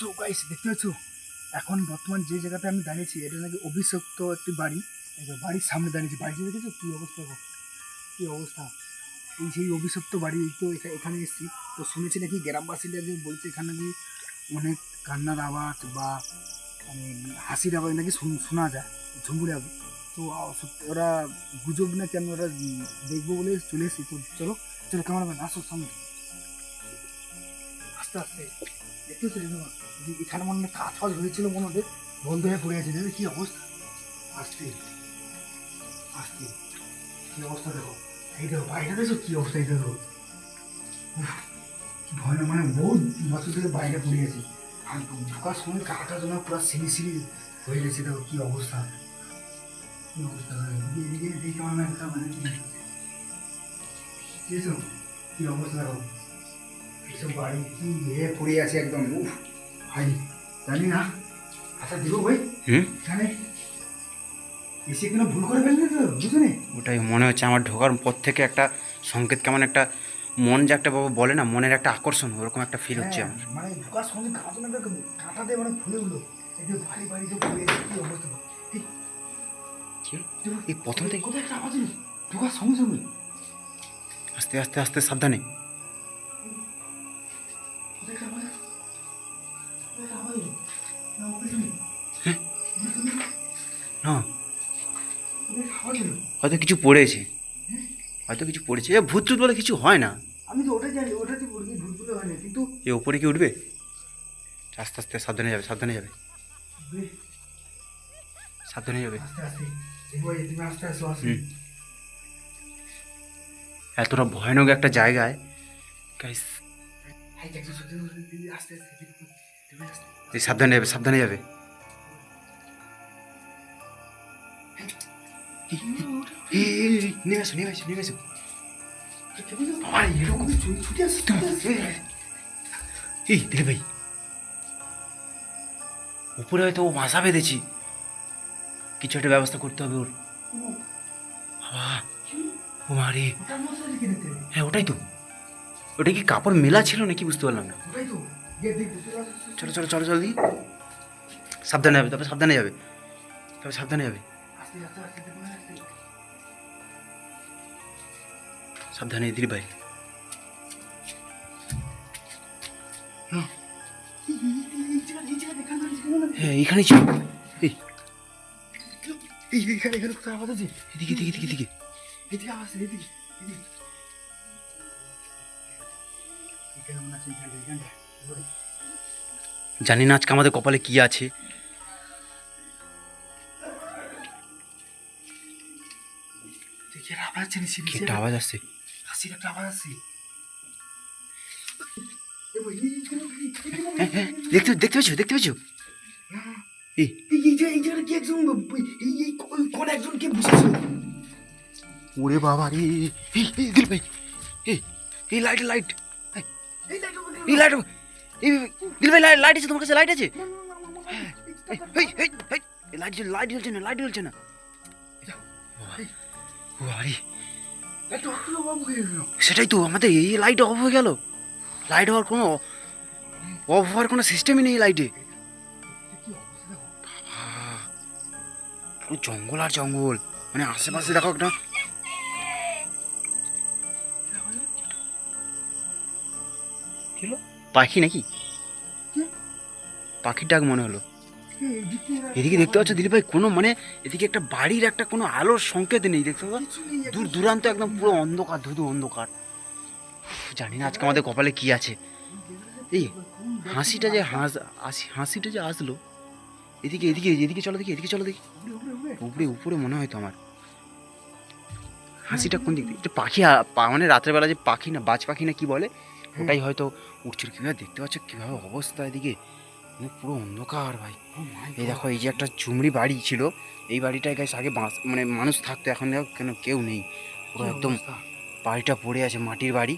So guys দেখতে পাচ্ছ? এখন বর্তমান যে জায়গাতে আমি দাঁড়িয়েছি, এটা নাকি অভিশপ্ত একটি বাড়ি। বাড়ির সামনে দাঁড়িয়েছি। বাড়িটা দেখেছ? কী অবস্থা কী অবস্থা? এই সেই অভিশপ্ত বাড়ি তো এখা- এখানে এসেছি। তো শুনেছি নাকি গ্রামবাসীরা যে বলছে এখানে নাকি অনেক কান্নার আওয়াজ বা মানে হাসির আওয়াজ নাকি শুন- যায় ঝুমুরে আওয়াজ। তো ওরা গুজব নাকি আমি ওরা দেখব বলে চলে এসেছি। তো চলো চলো ক্যামেরাম্যান আসো সামনে। আস্তে আস্তে। পাচ্ছি এখানে মনে হয় কাজ ফাজ হয়েছিল মনে হয়, বন্ধ হয়ে পড়ে আছে দেখবে কি অবস্থা। আস্তে আস্তে। কি অবস্থা দেখো। এই দেখো, বাইরে দেখো কি অবস্থা, এই দেখো। ভয়ানক মানে বহুত বছর ধরে বাইরে পড়ে আছে। আর ঢোকার সময় কাটা জন্য পুরো সিঁড়ি সিঁড়ি হয়ে গেছে, দেখো কি অবস্থা। কি অবস্থা এদিকে এদিকে এদিকে আমার একটা মানে? কি অবস্থা দেখো। এইসব বাড়ি কি ইয়ে পড়ে আছে একদম উফ ভাই জানি না। আচ্ছা দিব ভাই। এখানে এসে কোনো ভুল করে ফেললে তো বুঝলি? ওটাই মনে হচ্ছে আমার ঢোকার পর থেকে একটা সংকেত কেমন একটা মন যে একটা বাবা বলে না মনের একটা আকর্ষণ ওরকম একটা ফিল হচ্ছে আমার। মানে ঢোকার সঙ্গে কাঁটা দিয়ে মানে ফুলে উঠল। এই যে ভারী ভারী যে ফুলে কি অবস্থা? এই প্রথম থেকে কোথায় একটা আওয়াজ ঢোকার সঙ্গে সঙ্গে। আস্তে আস্তে আস্তে সাবধানে। হয়তো কিছু পড়েছে। হয়তো কিছু পড়েছে। এ ভূত টুত বলে কিছু হয় না। আমি তো ওটাই জানি ওটাতে মুরগি ভুলগুলো হয় না কিন্তু এ ওপরে কি উঠবে? আস্তে আস্তে সাবধানে যাবে সাবধানে যাবে। সাবধানে যাবে। এতটা ভয়ানক একটা জায়গায় গাইস সাবধানে যাবে সাবধানে যাবে। নেমে আসো নেমে আসো নেমে আসো উপরে হয়তো ও বাসা বেঁধেছি কিছু একটা ব্যবস্থা করতে হবে ওর ও। হ্যাঁ ওটাই তো ওটা কি কাপড় মেলা ছিল নাকি বুঝতে পারলাম না চলে চলে চলো চলো দিই সাবধানে যাবে তবে সাবধানে যাবে তবে সাবধানে যাবে সাবধানে দিলি ভাই এখানে। হ্যাঁ ছিল। এই। এখানে, এখানে কোথায় আওয়াজ আছে? এদিকে এদিকে এদিকে এদিকে। এদিকে আওয়াজ এদিকে। জানি না আজকে আমাদের কপালে কি আছে। আওয়াজ আসছে, হাসির একটা আওয়াজ হ্যাঁ হ্যাঁ এখানে, দেখতে দেখতে পেয়েছ দেখতে পেয়েছ না, এই এই এই যে- কি একজন এই এই কোন- কোন একজন কে বসেছিল ওরে বাবা রে দিল ভাই এই লাইট লাইট এই, লাইট দিল ভাই লাইট লাইট আছে তোমার কাছে লাইট আছে লাইট লাইট জ্বলছে না লাইট জ্বলছে না আরে সেটাই তো আমাদের এই লাইট অফ হয়ে গেল লাইট হওয়ার কোনো অফ হওয়ার কোনো সিস্টেমই নেই লাইটে পুরো জঙ্গল আর জঙ্গল মানে আশেপাশে দেখো একটা? পাখি নাকি? পাখির ডাক মনে হলো এদিকে দেখতে পাচ্ছ দিলীপ ভাই কোনো মানে এদিকে একটা বাড়ির একটা কোনো আলোর সংকেত নেই দেখতে পাচ্ছ? দূর দূরান্ত একদম পুরো অন্ধকার ধুধু অন্ধকার। জানি না আজকে আমাদের কপালে কি আছে। এই হাসিটা যে হাস হাসিটা যে আসলো এদিকে এদিকে এদিকে চলো দেখি এদিকে চলো দেখি। উপরে, উপরে, মনে হয় তো আমার। হাসিটা কোন দিক দিয়ে? পাখি মানে রাত্রেবেলা যে পাখি না বাজ পাখি না কি বলে ওটাই হয়তো উঠছিল কীভাবে দেখতে পাচ্ছ? কীভাবে অবস্থা এদিকে? পুরো অন্ধকার ভাই। Oh এই দেখো এই যে একটা চুমড়ি বাড়ি ছিল এই বাড়িটায় গাছ আগে বাঁশ মানে মানুষ থাকতো এখন দেখো কেন কেউ নেই। পুরো একদম বাড়িটা পড়ে আছে মাটির বাড়ি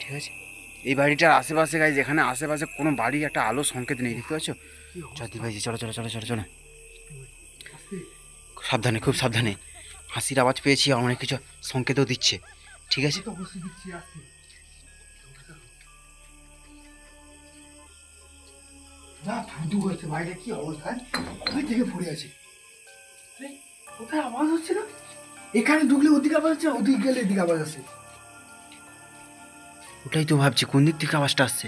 ঠিক আছে? এই বাড়িটার আশেপাশে গাছ যেখানে আশেপাশে কোনো বাড়ির একটা আলো সংকেত নেই দেখতে পাচ্ছ? চল ভাই চলো চলো চলো চলো চলো। সাবধানে খুব সাবধানে। হাসির আওয়াজ পেয়েছি অনেক কিছু সংকেতও দিচ্ছে ঠিক আছে? হয়েছে বাইরে কি অবস্থা? ওই থেকে পড়ে আছে? আরে, কোথায় আওয়াজ হচ্ছে না? এখানে ঢুকলে ওদিকে আওয়াজ হচ্ছে ওদিকে গেলে এদিকে আওয়াজ আছে ওটাই তো ভাবছি কোন দিক থেকে আওয়াজটা আসছে?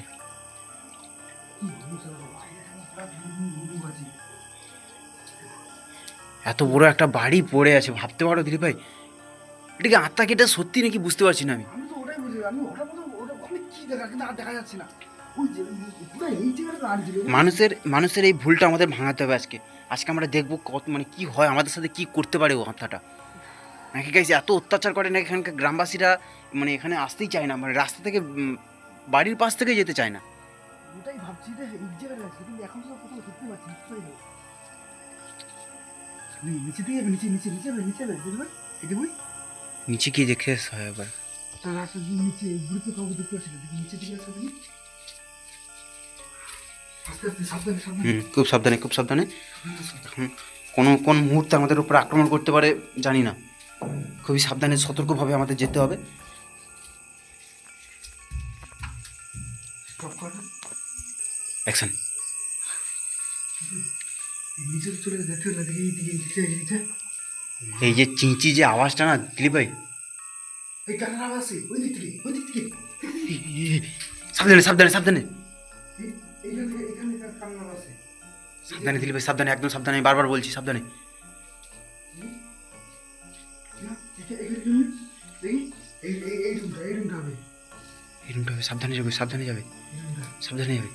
কি। এত বড় একটা বাড়ি পড়ে আছে ভাবতে পারো দিলীপ ভাই। এটা কি আত্মা কেটে সত্যি নাকি বুঝতে পারছি না আমি? আমি তো ওটাই বুঝি আমি ওটা ওটা কি দেখা কিন্তু আর দেখা যাচ্ছে না। মানুষের মানুষের এই ভুলটা আমাদের ভাঙাতে হবে আজকে। আজকে আমরা দেখব কত মানে কি হয় আমাদের সাথে কি করতে পারে ও আত্মাটা নাকি গাইছে এত অত্যাচার করে না এখানকার গ্রামবাসীরা মানে এখানে আসতেই চায় না মানে রাস্তা থেকে বাড়ির পাশ থেকে যেতে চায় না। ওটাই ভাবছি যে এই জায়গাটা আছে কিন্তু এখন তো কোথাও দেখতে পাচ্ছি না, কোথায় গেল? ওই নিচে দিয়ে নিচে নিচে নিচে নিচে যাবে, বুঝতে পারলি? নিচে গিয়ে দেখে আসতে হয় তার রাস্তা নিচে, ঘুরে তো দেখতে পাচ্ছি নিচে দিকে হুম খুব সাবধানে খুব সাবধানে। কোনো কোন মুহূর্তে আমাদের উপর আক্রমণ করতে পারে জানি না। খুবই সাবধানে সতর্কভাবে আমাদের যেতে হবে। অ্যাকশন এই যে চিঞ্চি যে আওয়াজটা না দিলি ভাই। সাবধানে সাবধানে সাবধানে। সাবধানে দিলীপ ভাই সাবধানে একদম সাবধানে বারবার বলছি সাবধানে এই- রুমটা, হবে, সাবধানে যাবে সাবধানে যাবে সাবধানে যাবে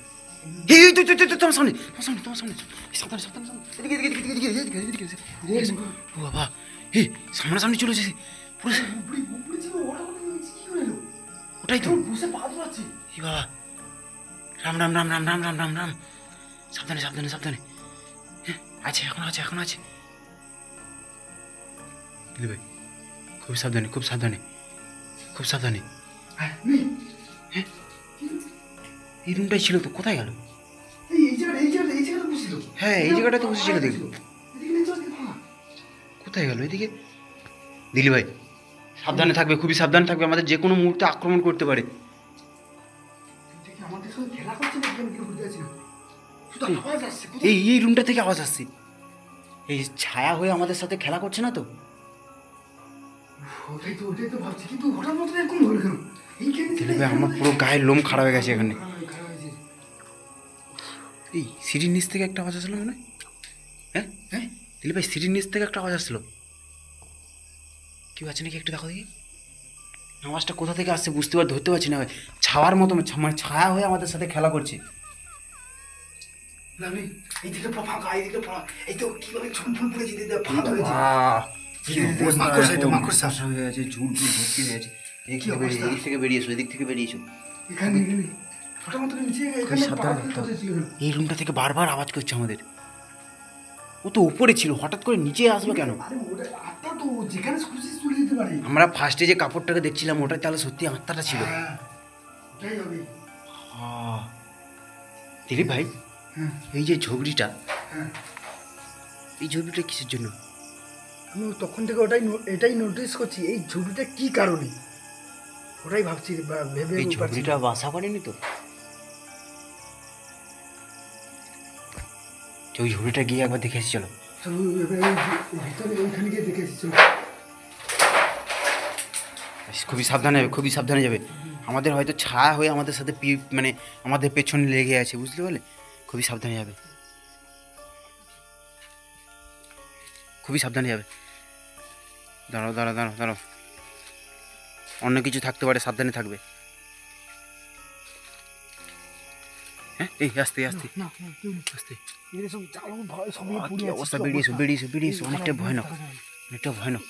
এই এই, তুই তুই তুই তুই, তোমার সামনে তোমার সামনে তোমার সামনে সাবধানে সাবধানে সাবধানে এদিকে এদিকে এদিকে এদিকে এদিকে এদিকে এদিকে এদিকে এদিকে ও বাবা এই সামনাসামনি চলে এসেছে পুরো উপরে উপরে ছিল ওটা কোথায় গেছে? কি করে এলো? ওটাই তো বসে পা ধোয়াচ্ছে। এই বাবা রাম রাম রাম রাম রাম রাম রাম রাম সাবধানে সাবধানে সাবধানে হ্যাঁ, আছে এখন আছে এখন আছে দিদি ভাই খুব সাবধানে খুব সাবধানে খুব সাবধানে হ্যাঁ, নেই। এই রুমটাই ছিল তো কোথায় গেল এই- এই জায়গাটা- জায়গাটা- বসেছিল। হ্যাঁ, এই জায়গাটাতে বসেছিল ফাঁকা দেখি। ছিল। এদিকে নিচে, ওদিকে ফাঁকা। কোথায় গেল এদিকে দিলি ভাই সাবধানে থাকবে খুবই সাবধানে থাকবে আমাদের যে কোনো মুহূর্তে আক্রমণ করতে পারে এই এই রুমটা থেকে আওয়াজ আসছে। এই ছায়া হয়ে আমাদের সাথে খেলা করছে না তো? ওটাই তো ওটাই তো ভাবছি কিন্তু হঠাৎ মতো এরকম হলো কেন? এইখানে ছিল, দিলি ভাই এখানে আমার পুরো গায়ের লোম খারাপ হয়ে গেছে এখানে। হয়ে-। এই সিঁড়ির নিচ থেকে একটা আওয়াজ আসলো মনে? হ্যাঁ? হ্যাঁ? দিলি ভাই সিঁড়ির নিচ থেকে একটা আওয়াজ আসলো। কেউ আছে নাকি একটু দেখো দেখি? আওয়াজটা কোথা থেকে আসছে বুঝতে পার ধরতে পারছি না ভাই। ছাওয়ার মতো ছা- মানে ছায়া হয়ে আমাদের সাথে খেলা করছে। এই ঝুম ভর্তি হয়ে এদিক থেকে এদিক থেকে বেরিয়েছো এই রুমটা থেকে বারবার আওয়াজ করছে আমাদের। ও তো উপরে ছিল হঠাৎ করে নিচে আসলো কেন? আমরা ফার্স্টে যে কাপড়টাকে দেখছিলাম ওটা তাহলে সত্যি আত্মাটা ছিল। দিলীপ ভাই এই যে ঝগড়িটা হ্যাঁ এই ঝগড়িটা কিসের জন্য? আমি তখন থেকে ওটাই এটাই নোটিস করছি এই ঝুঁকিটা কি কারণে? ওটাই ভাবছি ভেবে এই। ঝগড়িটা বাসা করেনি তো? ওই ঝগড়িটা গিয়ে একবার দেখে এসে চলো। চলো, এবার এই ভি- ভিতরে ওইখানে গিয়ে দেখে এসেছি খুবই সাবধানে যাবে খুবই সাবধানে যাবে। আমাদের হয়তো ছায়া হয়ে আমাদের সাথে পি- মানে আমাদের পেছনে লেগে আছে বুঝতে পারলে? খুবই সাবধানে যাবে। খুবই সাবধানে যাবে। দাঁড়াও দাঁড়াও দাঁড়াও দাঁড়াও। অন্য কিছু থাকতে পারে সাবধানে থাকবে। হ্যাঁ এই আস্তে আস্তে। আস্তে। অবস্থা বেরিয়েছো বেরিয়েছো বেরিয়েছো অনেকটা ভয়ানক। অনেকটা ভয়ানক।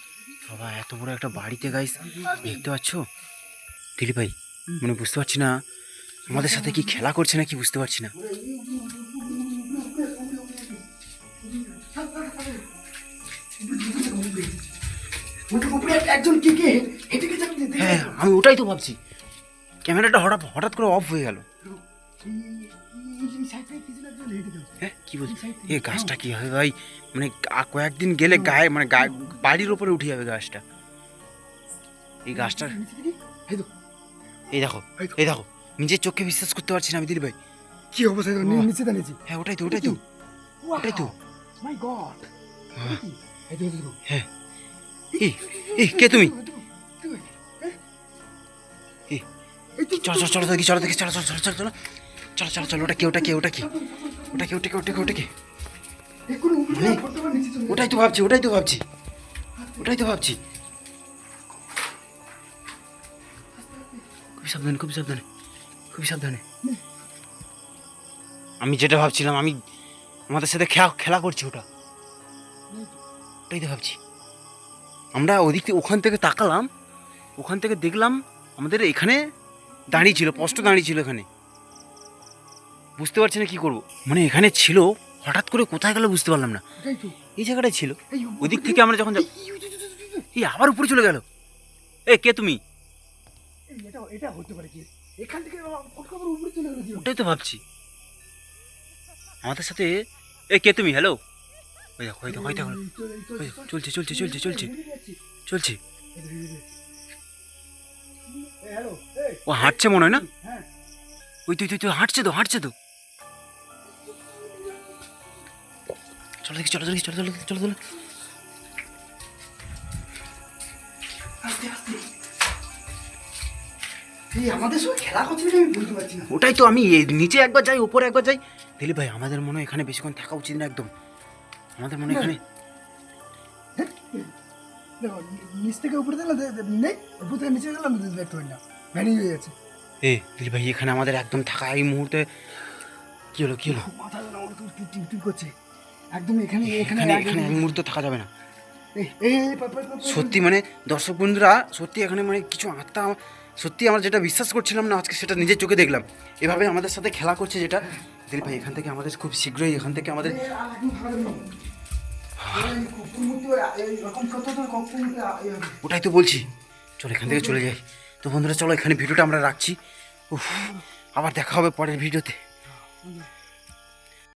বাবা এত বড় একটা বাড়িতে গাইস দেখতে পাচ্ছ? দিলীপ ভাই মানে বুঝতে পারছি না আমাদের সাথে কি খেলা করছে না কি বুঝতে পারছি না। উপরে একজন কে কে? হেঁটে গেছে আমি হ্যাঁ আমি ওটাই তো ভাবছি। ক্যামেরাটা হঠাৎ হঠাৎ করে অফ হয়ে গেল। হ্যাঁ কি বলছি? এই গাছটা কি হবে ভাই? মানে কয়েকদিন গেলে গায়ে মানে বাড়ির ওপরে উঠে যাবে গাছটা। এই গাছটা এই দেখো। এই দেখো। নিজের চোখে বিশ্বাস করতে পারছি না আমি দিলীপ ভাই। কি অবস্থা নিচে দাঁড়িয়েছি হ্যাঁ ওটাই তো ওটাই তো। ওটাই তো। মাই গড হ্যাঁ। এই কে তুমি? চলো চলো চলো দেখি চলো দেখি চলো চলো চলো চলো চলো। চলো চলো চলো ওটা কে ওটা কে ওটা কে? ওটা কে ওটা কে ওটা কে ওটা কে? মানে- ওটাই তো ভাবছি ওটাই তো ভাবছি। ওটাই তো ভাবছি। খুবই সাবধানে খুবই সাবধানে খুবই সাবধানে। আমি যেটা ভাবছিলাম আমি আমাদের সাথে খেলা খেলা করছি ওটা। ওটাই তো ভাবছি। আমরা ওদিক থেকে ওখান থেকে তাকালাম ওখান থেকে দেখলাম আমাদের এখানে দাঁড়িয়ে ছিল স্পষ্ট দাঁড়িয়ে ছিল এখানে। বুঝতে পারছি না কি করব। মানে এখানে ছিল হঠাৎ করে কোথায় গেল বুঝতে পারলাম না। এই জায়গাটায় ছিল। ওদিক থেকে আমরা যখন এই, আবার উপরে চলে গেল। এ কে তুমি? এটা এটা হতে পারে কি? এখান থেকে উপরে চলে গেল ওটাই তো ভাবছি। আমাদের সাথে এ কে তুমি? হ্যালো ওই দেখো ওই দেখো ওই চলছে চলছে চলছে চলছে। চলছে। ও হাঁটছে মনে হয় না? হ্যাঁ। ওই তুই তুই তুই হাঁটছে তো হাঁটছে তো। চলো দেখি চলো দেখি চলো চলো চলো চলো। ওটাই তো আমি নিচে একবার যাই উপরে একবার যাই। দিলীপ ভাই আমাদের মনে হয় এখানে বেশিক্ষণ থাকা উচিত না একদম। আমাদের মনে হয় এখানে দেখো নিচ থেকে উপরে দিলাম নেই উপর থেকে নিচে না। ভ্যানিং হয়ে এ ভাই এখানে আমাদের একদম থাকা এই মুহূর্তে কি হলো কি হলো? মাথা করছে। একদম এখানে এখানে এখানে এক মুহূর্ত থাকা যাবে না। সত্যি মানে দর্শক বন্ধুরা সত্যি এখানে মানে কিছু আত্মা সত্যি আমরা যেটা বিশ্বাস করছিলাম না, আজকে সেটা নিজের চোখে দেখলাম। এভাবে আমাদের সাথে খেলা করছে যেটা দিলীপ ভাই, এখান থেকে আমাদের খুব শীঘ্রই, এখান থেকে আমাদের। ওটাই তো বলছি। চলো এখান থেকে চলে যাই। তো বন্ধুরা, চলো এখানে ভিডিওটা আমরা রাখছি। আবার দেখা হবে পরের ভিডিওতে।